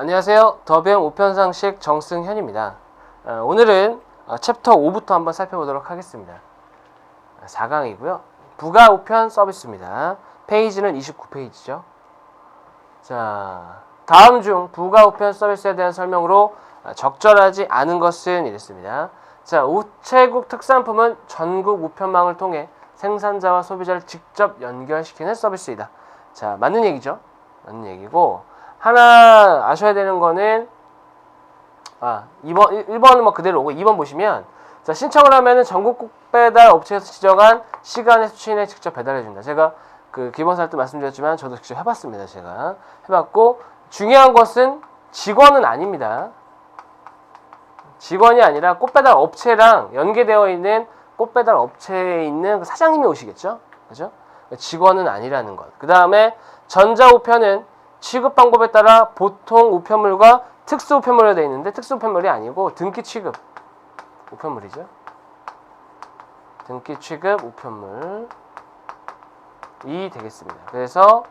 안녕하세요. 더병 우편상식 정승현입니다. 어, 오늘은 어, 챕터 5부터 한번 살펴보도록 하겠습니다. 4강이고요. 부가 우편 서비스입니다. 페이지는 29페이지죠. 자, 다음 중 부가 우편 서비스에 대한 설명으로 어, 적절하지 않은 것은 이랬습니다. 자, 우체국 특산품은 전국 우편망을 통해 생산자와 소비자를 직접 연결시키는 서비스이다. 자, 맞는 얘기죠? 맞는 얘기고 하나 아셔야 되는 거는 아, 2번 1번은 뭐 그대로 오고 2번 보시면 자, 신청을 하면은 전국 배달 업체에서 지정한 시간에 수치내 직접 배달해 준다. 제가 그 기본사 때 말씀드렸지만 저도 직접 해 봤습니다. 제가 해 봤고 중요한 것은 직원은 아닙니다. 직원이 아니라 꽃배달 업체랑 연계되어 있는 꽃배달 업체에 있는 그 사장님이 오시겠죠? 그죠? 직원은 아니라는 것. 그 다음에 전자우편은 취급 방법에 따라 보통 우편물과 특수 우편물로 되어 있는데 특수 우편물이 아니고 등기 취급 우편물이죠. 등기 취급 우편물이 되겠습니다. 그래서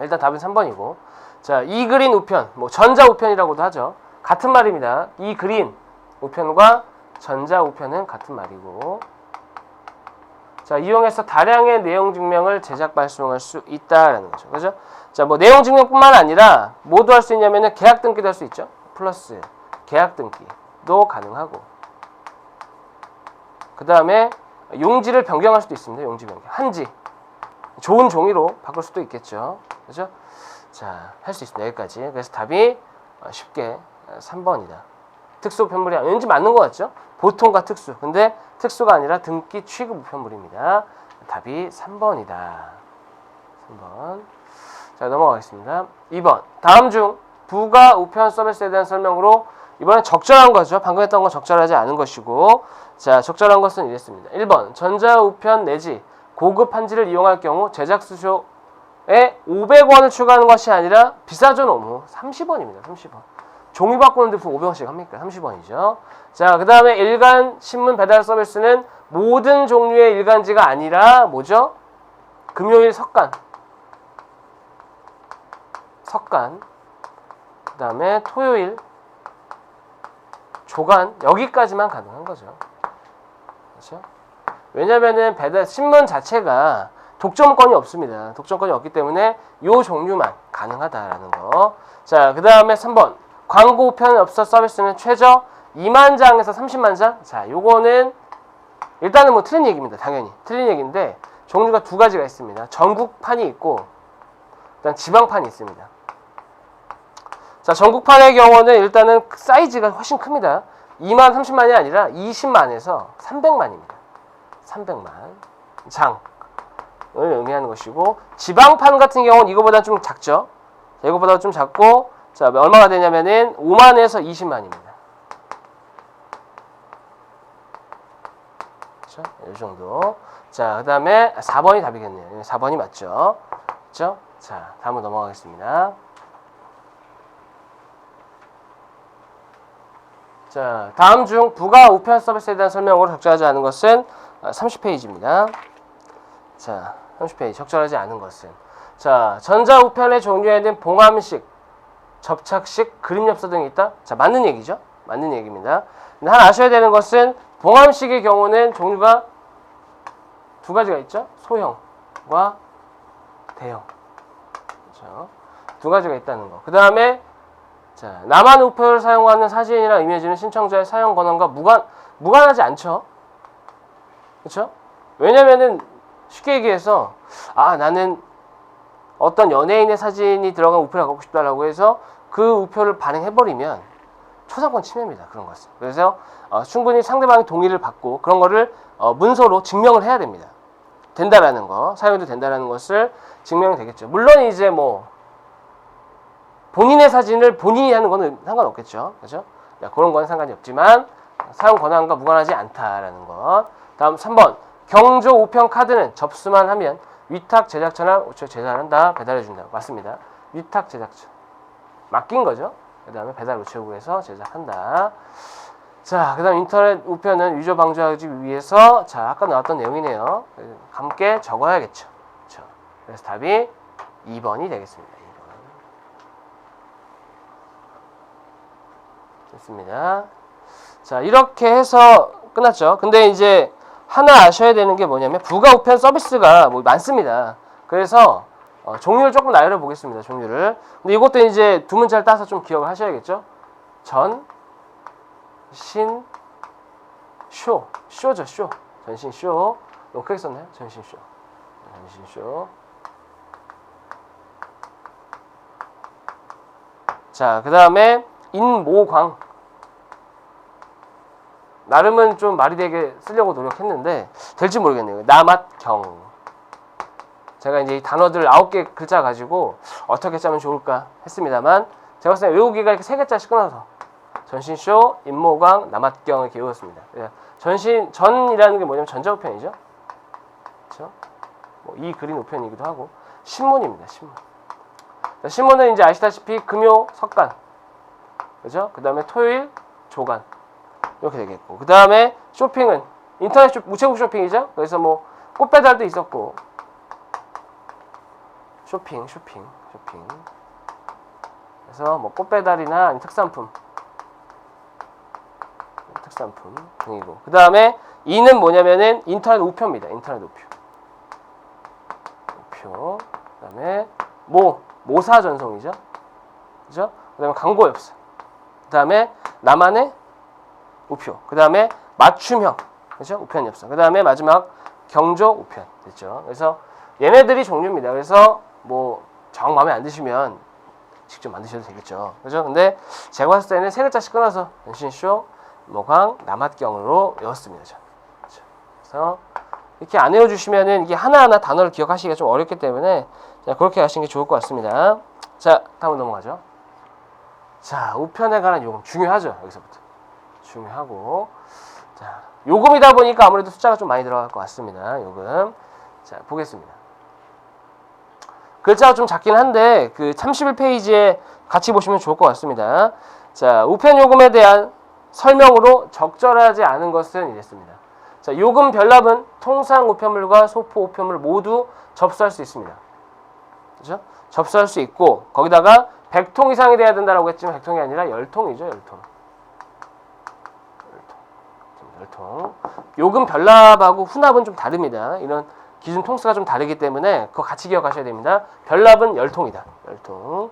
일단 답은 3번이고 자, 이 그린 우편, 뭐 전자 우편이라고도 하죠. 같은 말입니다. 이 그린 우편과 전자 우편은 같은 말이고 자, 이용해서 다량의 내용 증명을 제작 발송할 수 있다라는 거죠. 그죠? 자, 뭐 내용 증명뿐만 아니라 뭐도 할수 있냐면은 계약 등기도 할 수 있죠. 플러스 계약 등기도 가능하고. 그다음에 용지를 변경할 수도 있습니다. 용지 변경. 한지. 좋은 종이로 바꿀 수도 있겠죠. 그죠? 자, 할 수 있습니다. 여기까지. 그래서 답이 어, 쉽게 3번이다. 특수 우편물이 왠지 맞는 것 같죠? 보통과 특수. 근데 특수가 아니라 등기 취급 우편물입니다. 답이 3번이다. 3번. 자, 넘어가겠습니다. 2번. 다음 중 부가 우편 서비스에 대한 설명으로 이번엔 적절한 거죠. 방금 했던 건 적절하지 않은 것이고. 자, 적절한 것은 이랬습니다. 1번. 전자 우편 내지 고급 한지를 이용할 경우 제작 수수에 500원을 추가하는 것이 아니라 비싸죠, 너무. 30원입니다. 30원. 종이 바꾸는데 무슨 500원씩 합니까? 30원이죠. 자, 그 다음에 일간 신문 배달 서비스는 모든 종류의 일간지가 아니라 뭐죠? 금요일 석간. 석간. 그 다음에 토요일 조간. 여기까지만 가능한 거죠. 그렇죠? 왜냐면은 배달 신문 자체가 독점권이 없습니다. 독점권이 없기 때문에 요 종류만 가능하다라는 거. 자, 그 다음에 3번. 광고 우편 업소 서비스는 최저 2만 장에서 30만 장. 자, 요거는 일단은 뭐 틀린 얘기입니다. 당연히 틀린 얘기인데 종류가 두 가지가 있습니다. 전국판이 있고 일단 지방판이 있습니다. 자, 전국판의 경우는 일단은 사이즈가 훨씬 큽니다. 2만 30만이 아니라 20만에서 300만입니다. 300만 장을 의미하는 것이고 지방판 같은 경우는 이거보다 좀 작죠. 자, 이거보다 좀 작고 자, 얼마가 되냐면은 5만에서 20만입니다. 그렇죠? 이 정도. 자, 그 다음에 4번이 답이겠네요. 4번이 맞죠? 그렇죠? 자, 다음으로 넘어가겠습니다. 자, 다음 중 부가 우편 서비스에 대한 설명으로 적절하지 않은 것은 30페이지입니다. 자, 30페이지 적절하지 않은 것은 자, 전자 우편의 종류에는 봉함식, 접착식, 그림 엽서 등이 있다. 자, 맞는 얘기죠? 맞는 얘기입니다. 근데 하나 아셔야 되는 것은 봉함식의 경우는 종류가 두 가지가 있죠. 소형과 대형. 그렇죠? 두 가지가 있다는 거. 그 다음에 자, 나만 우표를 사용하는 사진이나 이미지는 신청자의 사용 권한과 무관 무관하지 않죠. 그렇죠? 왜냐면은 쉽게 얘기해서 아 나는 어떤 연예인의 사진이 들어간 우표를 갖고 싶다라고 해서 그 우표를 발행해버리면 초상권 침해입니다. 그런 것은. 그래서 어, 충분히 상대방의 동의를 받고 그런 거를 어, 문서로 증명을 해야 됩니다. 된다라는 거, 사용해도 된다라는 것을 증명이 되겠죠. 물론 이제 뭐 본인의 사진을 본인이 하는 거는 상관없겠죠. 그죠? 자, 그런 건 상관이 없지만 사용 권한과 무관하지 않다라는 것. 다음 3번. 경조 우편 카드는 접수만 하면 위탁 제작처나 우측 제작한다 배달해 준다. 맞습니다. 위탁 제작처. 맡긴 거죠. 그 다음에 배달 우체국에서 제작한다. 자, 그 다음 인터넷 우편은 위조 방지하기 위해서 자, 아까 나왔던 내용이네요. 함께 적어야겠죠. 그렇죠. 그래서 답이 2번이 되겠습니다. 2번. 됐습니다. 자, 이렇게 해서 끝났죠. 근데 이제 하나 아셔야 되는 게 뭐냐면 부가 우편 서비스가 뭐 많습니다. 그래서 어, 종류를 조금 나열해 보겠습니다. 종류를. 근데 이것도 이제 두 문자를 따서 좀 기억을 하셔야겠죠. 전, 신, 쇼. 쇼죠, 쇼. 전신 쇼. 너무 크게 썼나요? 전신 쇼. 전신 쇼. 자, 그 다음에 인모광. 나름은 좀 말이 되게 쓰려고 노력했는데 될지 모르겠네요. 나맛경. 제가 이제 이 단어들 아홉 개 글자 가지고 어떻게 짜면 좋을까 했습니다만 제가 봤을 때 외우기가 이렇게 세 개짜씩 끊어서 전신쇼, 인모광, 나맛경을 이렇게 외웠습니다. 예, 전신 전이라는 게 뭐냐면 전자우편이죠. 그렇죠? 뭐 이 그린 우편이기도 하고 신문입니다. 신문. 자, 신문은 이제 아시다시피 금요, 석간, 그죠? 그 다음에 토요일, 조간 이렇게 되겠고 그 다음에 쇼핑은 인터넷 쇼, 우체국 쇼핑이죠. 그래서 뭐 꽃배달도 있었고 쇼핑, 쇼핑, 쇼핑. 그래서 뭐 꽃배달이나 특산품, 특산품 등이고 그 다음에 이는 뭐냐면은 인터넷 우표입니다. 인터넷 우표. 우표. 그 다음에 모 모사 전송이죠. 그죠? 그 다음에 광고 엽서. 그 다음에 나만의 우표. 그 다음에 맞춤형. 그죠? 우편 엽서. 그 다음에 마지막 경조 우편. 됐죠? 그래서 얘네들이 종류입니다. 그래서 뭐 정 마음에 안 드시면 직접 만드셔도 되겠죠. 그죠? 근데 제가 봤을 때는 세 글자씩 끊어서 연신쇼, 모광, 남한경으로 외웠습니다. 저. 그죠? 그래서 이렇게 안 외워주시면은 이게 하나하나 단어를 기억하시기가 좀 어렵기 때문에 자, 그렇게 하시는 게 좋을 것 같습니다. 자, 다음 넘어가죠. 자, 우편에 관한 요금 중요하죠. 여기서부터 중요하고 자, 요금이다 보니까 아무래도 숫자가 좀 많이 들어갈 것 같습니다. 요금. 자, 보겠습니다. 글자가 좀 작긴 한데 그 31페이지에 같이 보시면 좋을 것 같습니다. 자, 우편 요금에 대한 설명으로 적절하지 않은 것은 이랬습니다. 자, 요금 별납은 통상 우편물과 소포 우편물 모두 접수할 수 있습니다. 그죠? 접수할 수 있고 거기다가 100통 이상이 돼야 된다라고 했지만 100통이 아니라 10통이죠, 10통. 10통. 요금 별납하고 후납은 좀 다릅니다. 이런 기준 통수가 좀 다르기 때문에 그거 같이 기억하셔야 됩니다. 별납은 10통이다. 10통.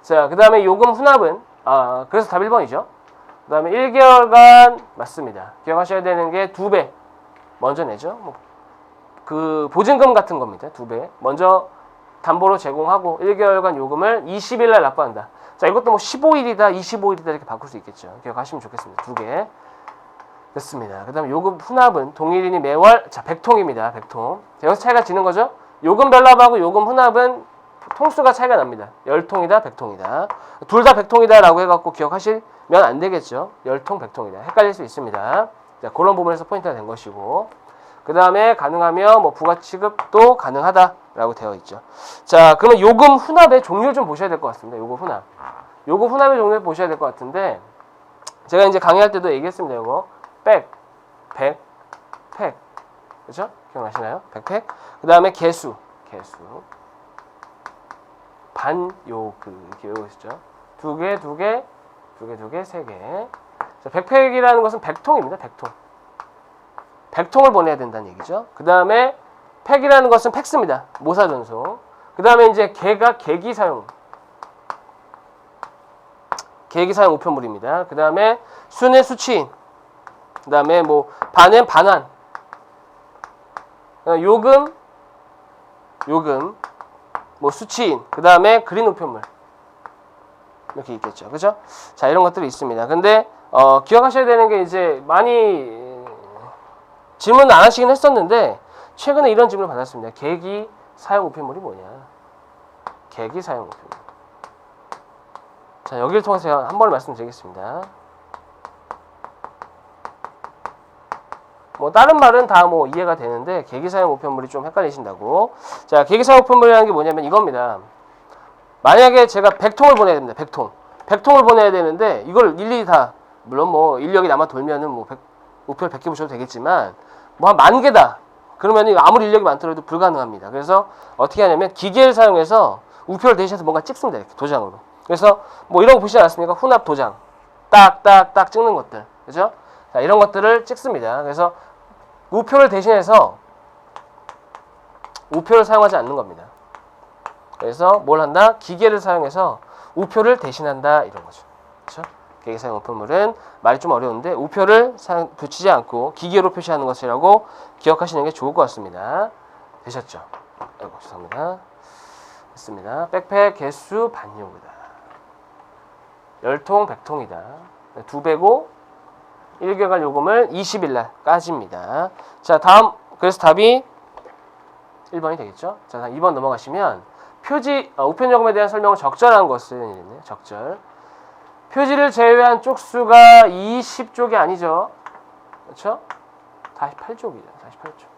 자, 그 다음에 요금 후납은 아, 그래서 답 1번이죠. 그 다음에 1개월간 맞습니다. 기억하셔야 되는 게 두 배. 먼저 내죠. 뭐, 그 보증금 같은 겁니다. 두 배. 먼저 담보로 제공하고 1개월간 요금을 20일 날 납부한다. 자, 이것도 뭐 15일이다, 25일이다 이렇게 바꿀 수 있겠죠. 기억하시면 좋겠습니다. 두 개. 됐습니다. 그 다음에 요금 후납은 동일인이 매월 자 100통입니다. 100통. 자, 여기서 차이가 지는 거죠. 요금 별납하고 요금 후납은 통수가 차이가 납니다. 10통이다, 100통이다. 둘 다 100통이다 라고 해갖고 기억하시면 안 되겠죠. 10통, 100통이다. 헷갈릴 수 있습니다. 자, 그런 부분에서 포인트가 된 것이고. 그 다음에 가능하면 뭐 부가 취급도 가능하다라고 되어 있죠. 자, 그러면 요금 후납의 종류를 좀 보셔야 될 것 같습니다. 요금 후납. 요금 후납의 종류를 보셔야 될 것 같은데, 제가 이제 강의할 때도 얘기했습니다. 이거. 백, 백, 팩. 그죠? 기억나시나요? 백팩. 그 다음에 개수. 개수. 반요그. 외우시죠. 두 개, 두 개, 두 개, 두 개, 세 개. 자, 백팩이라는 것은 백통입니다. 백통. 백통을 보내야 된다는 얘기죠. 그 다음에 팩이라는 것은 팩스입니다. 모사 전송. 그 다음에 이제 개가 계기 사용. 계기 사용 우편물입니다. 그 다음에 순의 수치인. 그 다음에 뭐 반은 반환. 어, 요금, 요금, 뭐 수치인. 그 다음에 그린 우편물. 이렇게 있겠죠. 그죠? 자, 이런 것들이 있습니다. 근데, 어, 기억하셔야 되는 게 이제 많이 질문 안 하시긴 했었는데, 최근에 이런 질문을 받았습니다. 계기 사용 우편물이 뭐냐? 계기 사용 우편물. 자, 여기를 통해서 한 번 말씀드리겠습니다. 뭐 다른 말은 다 뭐 이해가 되는데 계기 사용 우편물이 좀 헷갈리신다고. 자, 계기 사용 우편물이라는 게 뭐냐면 이겁니다. 만약에 제가 100통을 보내야 됩니다. 100통. 100통을 보내야 되는데 이걸 일일이 다 물론 뭐 인력이 남아 돌면은 뭐 100, 우표를 100개 보셔도 되겠지만 뭐 한 만 개다. 그러면 아무리 인력이 많더라도 불가능합니다. 그래서 어떻게 하냐면 기계를 사용해서 우표를 대신해서 뭔가 찍습니다. 이렇게 도장으로. 그래서 뭐 이런 거 보시지 않았습니까? 혼합 도장. 딱딱딱 찍는 것들. 그죠? 자, 이런 것들을 찍습니다. 그래서 우표를 대신해서 우표를 사용하지 않는 겁니다. 그래서 뭘 한다? 기계를 사용해서 우표를 대신한다 이런 거죠. 그렇죠? 기계 사용 우표물은 말이 좀 어려운데 우표를 사용, 붙이지 않고 기계로 표시하는 것이라고 기억하시는 게 좋을 것 같습니다. 되셨죠? 아이고 죄송합니다. 됐습니다. 백팩 개수 반요구다. 열통 백통이다. 두 배고 1개월 요금을 20일 날까지입니다. 자, 다음 그래서 답이 1번이 되겠죠? 자, 다음 2번 넘어가시면 표지 어, 우편 요금에 대한 설명을 적절한 것은. 적절. 표지를 제외한 쪽수가 20쪽이 아니죠. 그렇죠? 48쪽이죠. 48쪽.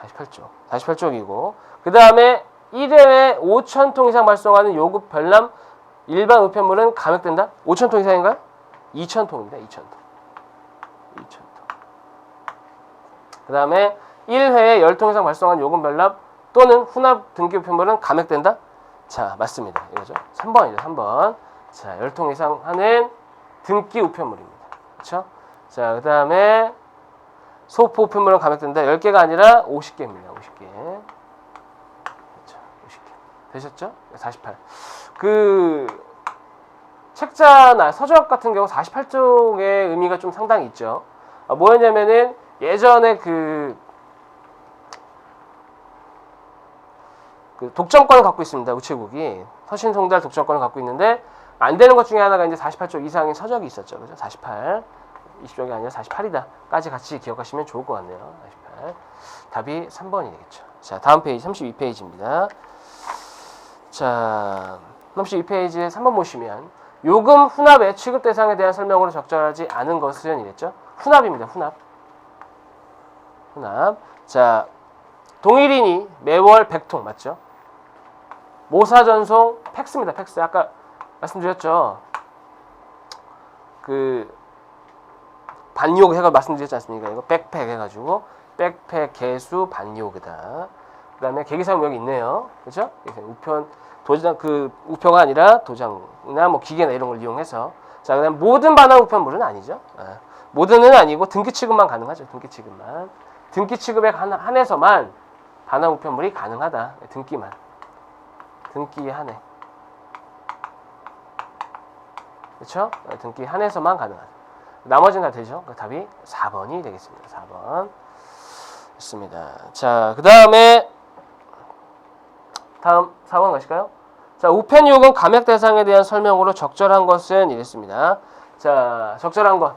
48쪽. 48쪽이고 그 다음에 1회에 5천 통 이상 발송하는 요급 별남 일반 우편물은 감액된다? 5천 통 이상인가요? 2천 통입니다. 2천 통. 2천 통. 그 다음에 1회에 10통 이상 발송한 요금 별납 또는 훈합 등기 우편물은 감액된다? 자, 맞습니다. 이거죠. 3번이죠. 3번. 자, 10통 이상 하는 등기 우편물입니다. 그렇죠? 자, 그 다음에 소포 우편물은 감액된다. 10개가 아니라 50개입니다. 50개. 그렇죠. 50개. 되셨죠? 48. 그 책자나 서적 같은 경우 48쪽의 의미가 좀 상당히 있죠. 아, 뭐였냐면은 예전에 그, 그 독점권을 갖고 있습니다. 우체국이 서신송달 독점권을 갖고 있는데 안 되는 것 중에 하나가 이제 48쪽 이상의 서적이 있었죠. 그죠? 48. 20쪽이 아니라 48이다까지 같이 기억하시면 좋을 것 같네요. 48. 답이 3번이 되겠죠. 자, 다음 페이지 32페이지입니다. 자, 32페이지에 3번 보시면 요금 훈합의 취급 대상에 대한 설명으로 적절하지 않은 것은 이랬죠. 훈합입니다. 훈합. 훈합. 자, 동일인이 매월 100통 맞죠? 모사 전송 팩스입니다. 팩스. 아까 말씀드렸죠. 그 반욕 해가 말씀드렸지 않습니까? 이거 백팩 해가지고 백팩 개수 반욕이다. 그다음에 계기사용 여기 있네요. 그렇죠? 우편 도장 그 우표가 아니라 도장이나 뭐 기계나 이런 걸 이용해서 자 그다음 모든 반환 우편물은 아니죠. 아, 모든은 아니고 등기 취급만 가능하죠. 등기 취급만 등기 취급에 한, 한해서만 반환 우편물이 가능하다. 등기만 등기에 한해 그렇죠? 등기 한해서만 가능하다. 나머지는 다 되죠. 그 답이 4번이 되겠습니다. 4번 좋습니다. 자, 그 다음에 다음 4번 가실까요? 자, 우편 요금 감액 대상에 대한 설명으로 적절한 것은 이랬습니다. 자, 적절한 것.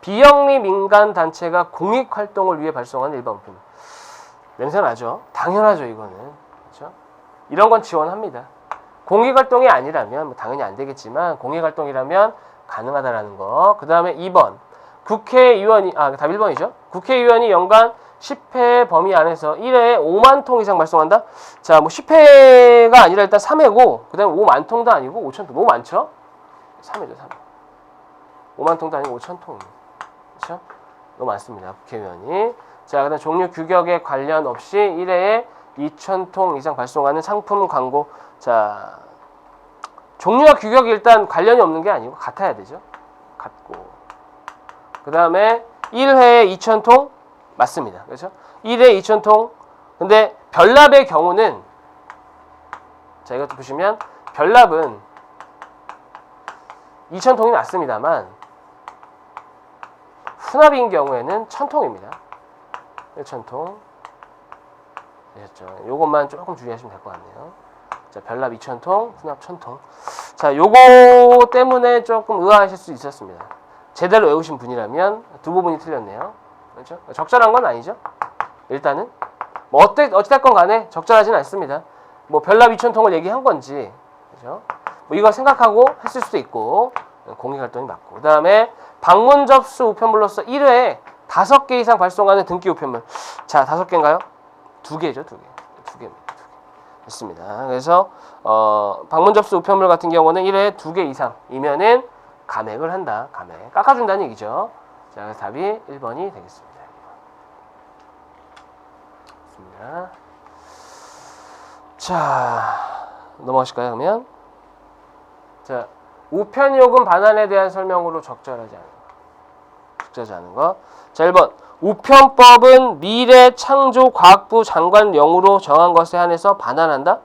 비영리 민간 단체가 공익 활동을 위해 발송한 일반 우편. 냄새 나죠? 당연하죠, 이거는. 그렇죠? 이런 건 지원합니다. 공익 활동이 아니라면 뭐 당연히 안 되겠지만 공익 활동이라면 가능하다라는 거. 그다음에 2번. 국회의원이 아, 답 1번이죠. 국회의원이 연간 10회 범위 안에서 1회에 5만 통 이상 발송한다? 자, 뭐 10회가 아니라 일단 3회고, 그 다음에 5만 통도 아니고 5천 통. 너무 많죠? 3회죠, 3회. 5만 통도 아니고 5천 통. 그렇죠? 너무 많습니다, 국회의원이. 자, 그 다음 종류 규격에 관련 없이 1회에 2천 통 이상 발송하는 상품 광고. 자, 종류와 규격이 일단 관련이 없는 게 아니고 같아야 되죠. 같고. 그 다음에 1회에 2천 통 맞습니다. 그렇죠? 1회 2천 통. 근데 별납의 경우는 자 이것도 보시면 별납은 2천 통이 맞습니다만 훈합인 경우에는 1천 통입니다. 1천 통. 되셨죠? 요것만 조금 주의하시면 될 것 같네요. 자, 별납 2천 통, 훈합 1천 통. 자, 요거 때문에 조금 의아하실 수 있었습니다. 제대로 외우신 분이라면 두 부분이 틀렸네요. 그렇죠? 적절한 건 아니죠. 일단은 뭐 어때 어찌됐건 간에 적절하진 않습니다. 뭐 별납 2천 통을 얘기한 건지 그죠? 뭐 이거 생각하고 했을 수도 있고 공익 활동이 맞고 그 다음에 방문 접수 우편물로서 1회에 다섯 개 이상 발송하는 등기 우편물. 자, 다섯 개인가요? 두 개죠, 두 개. 됐습니다. 그래서 어, 방문 접수 우편물 같은 경우는 1회에 두개 이상이면은 감액을 한다. 감액. 깎아준다는 얘기죠. 자, 그래서 답이 1번이 되겠습니다. 좋습니다. 자, 넘어가실까요, 그러면? 자, 우편요금 반환에 대한 설명으로 적절하지 않은 거. 적절하지 않은 거. 자, 1번. 우편법은 미래 창조과학부 장관령으로 정한 것에 한해서 반환한다?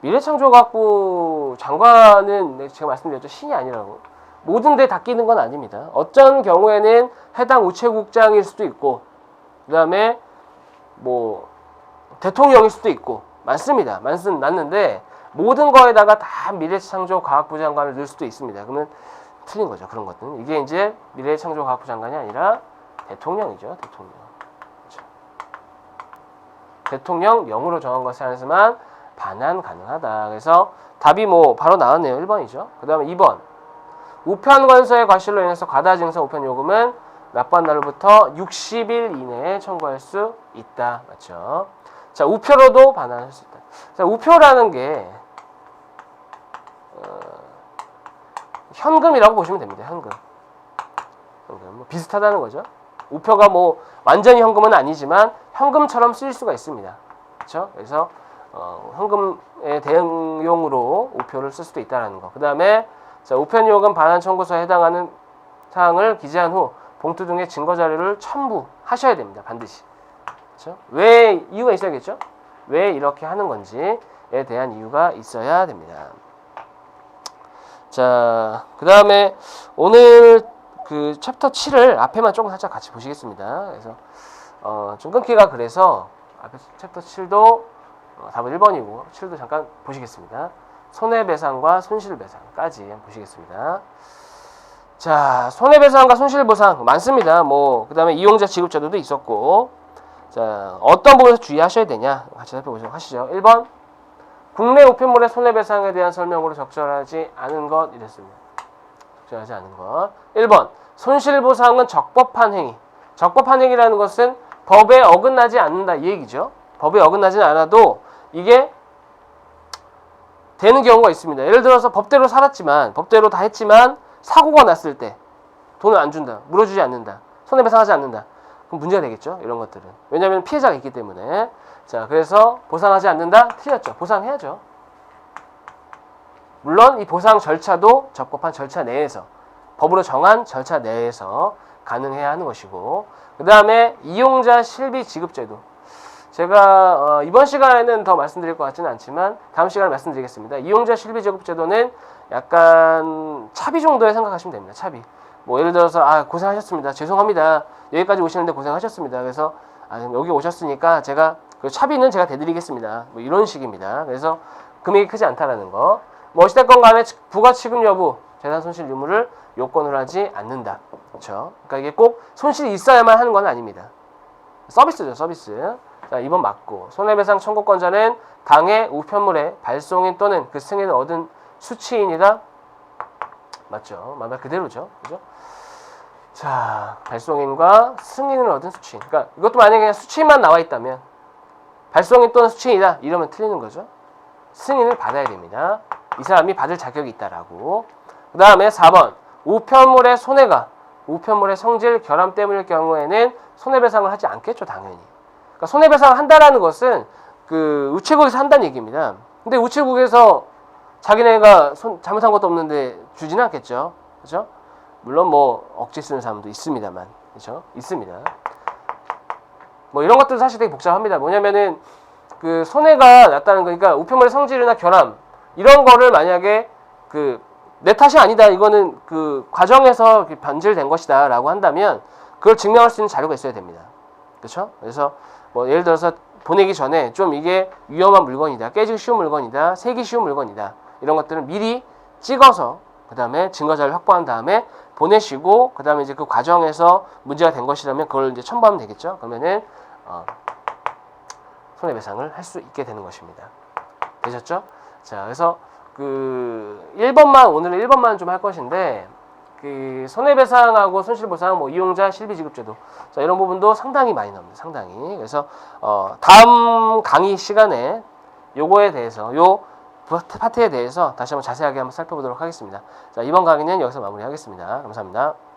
미래창조과학부 장관은 네, 제가 말씀드렸죠. 신이 아니라고. 모든 데 다 끼는 건 아닙니다. 어떤 경우에는 해당 우체국장일 수도 있고, 그 다음에 뭐 대통령일 수도 있고 많습니다. 많습 맞는데 모든 거에다가 다 미래창조 과학부 장관을 넣을 수도 있습니다. 그러면 틀린 거죠. 그런 것들은 이게 이제 미래창조 과학부 장관이 아니라 대통령이죠. 대통령. 그렇죠. 대통령령으로 정한 것에 한해서만 반환 가능하다. 그래서 답이 뭐 바로 나왔네요. 1번이죠. 그 다음에 2번. 우편 관서의 과실로 인해서 과다 증서 우편 요금은 납부한 날로부터 60일 이내에 청구할 수 있다. 맞죠? 자, 우표로도 반환할 수 있다. 자, 우표라는 게 현금이라고 보시면 됩니다. 현금. 현금. 뭐 비슷하다는 거죠. 우표가 뭐 완전히 현금은 아니지만 현금처럼 쓰일 수가 있습니다. 그렇죠? 그래서 어, 현금의 대응용으로 우표를 쓸 수도 있다는 거. 그 다음에 자, 우편요금 반환 청구서에 해당하는 사항을 기재한 후 봉투 등의 증거 자료를 첨부하셔야 됩니다. 반드시. 그렇죠? 왜 이유가 있어야겠죠? 왜 이렇게 하는 건지에 대한 이유가 있어야 됩니다. 자, 그 다음에 오늘 그 챕터 7을 앞에만 조금 살짝 같이 보시겠습니다. 그래서 어, 좀 끊기가 그래서 앞에 챕터 7도 어, 답은 1번이고 7도 잠깐 보시겠습니다. 손해배상과 손실배상까지 보시겠습니다. 자, 손해배상과 손실보상 많습니다. 뭐 그 다음에 이용자 지급제도도 있었고, 자 어떤 부분에서 주의하셔야 되냐 같이 살펴보도록 하시죠. 1번 국내 우편물의 손해배상에 대한 설명으로 적절하지 않은 것 이랬습니다. 적절하지 않은 것. 1번 손실보상은 적법한 행위. 적법한 행위라는 것은 법에 어긋나지 않는다 이 얘기죠. 법에 어긋나지 않아도 이게 되는 경우가 있습니다. 예를 들어서 법대로 살았지만 법대로 다 했지만 사고가 났을 때 돈을 안 준다, 물어주지 않는다, 손해배상하지 않는다. 그럼 문제가 되겠죠. 이런 것들은 왜냐하면 피해자가 있기 때문에 자 그래서 보상하지 않는다 틀렸죠. 보상해야죠. 물론 이 보상 절차도 적법한 절차 내에서 법으로 정한 절차 내에서 가능해야 하는 것이고 그 다음에 이용자 실비 지급제도 제가 어, 이번 시간에는 더 말씀드릴 것 같지는 않지만 다음 시간에 말씀드리겠습니다. 이용자 실비 지급 제도는 약간 차비 정도에 생각하시면 됩니다. 차비. 뭐 예를 들어서 아 고생하셨습니다. 죄송합니다. 여기까지 오시는데 고생하셨습니다. 그래서 아, 여기 오셨으니까 제가 그 차비는 제가 대드리겠습니다. 뭐 이런 식입니다. 그래서 금액이 크지 않다라는 거. 뭐 어찌됐건 간에 부가 취급 여부, 재산 손실 유무를 요건을 하지 않는다. 그렇죠? 그러니까 이게 꼭 손실이 있어야만 하는 건 아닙니다. 서비스죠, 서비스. 자, 2번 맞고. 손해배상 청구권자는 당해 우편물의 발송인 또는 그 승인을 얻은 수취인이다. 맞죠? 말 그대로죠. 그죠? 자, 발송인과 승인을 얻은 수취인. 그러니까 이것도 만약에 그냥 수취인만 나와 있다면 발송인 또는 수취인이다. 이러면 틀리는 거죠. 승인을 받아야 됩니다. 이 사람이 받을 자격이 있다라고. 그 다음에 4번. 우편물의 손해가 우편물의 성질 결함 때문일 경우에는 손해배상을 하지 않겠죠, 당연히. 그러니까 손해배상을 한다라는 것은 그 우체국에서 한다는 얘기입니다. 근데 우체국에서 자기네가 손, 잘못한 것도 없는데 주지는 않겠죠. 그렇죠? 물론 뭐 억지 쓰는 사람도 있습니다만. 그렇죠? 있습니다. 뭐 이런 것들 사실 되게 복잡합니다. 뭐냐면은 그 손해가 났다는 거, 그러니까 우편물의 성질이나 결함 이런 거를 만약에 그 내 탓이 아니다. 이거는 그 과정에서 변질된 것이다라고 한다면 그걸 증명할 수 있는 자료가 있어야 됩니다. 그렇죠? 그래서 뭐 예를 들어서 보내기 전에 좀 이게 위험한 물건이다, 깨지기 쉬운 물건이다, 새기 쉬운 물건이다 이런 것들은 미리 찍어서 그 다음에 증거자를 확보한 다음에 보내시고 그 다음에 이제 그 과정에서 문제가 된 것이라면 그걸 이제 첨부하면 되겠죠. 그러면은 어, 손해배상을 할 수 있게 되는 것입니다. 되셨죠? 자, 그래서 그 1번만 오늘은 1번만 좀 할 것인데 그 손해배상하고 손실보상, 뭐 이용자 실비지급제도 자 이런 부분도 상당히 많이 나옵니다. 상당히 그래서 어, 다음 강의 시간에 요거에 대해서 요 파트에 대해서 다시 한번 자세하게 한번 살펴보도록 하겠습니다. 자 이번 강의는 여기서 마무리하겠습니다. 감사합니다.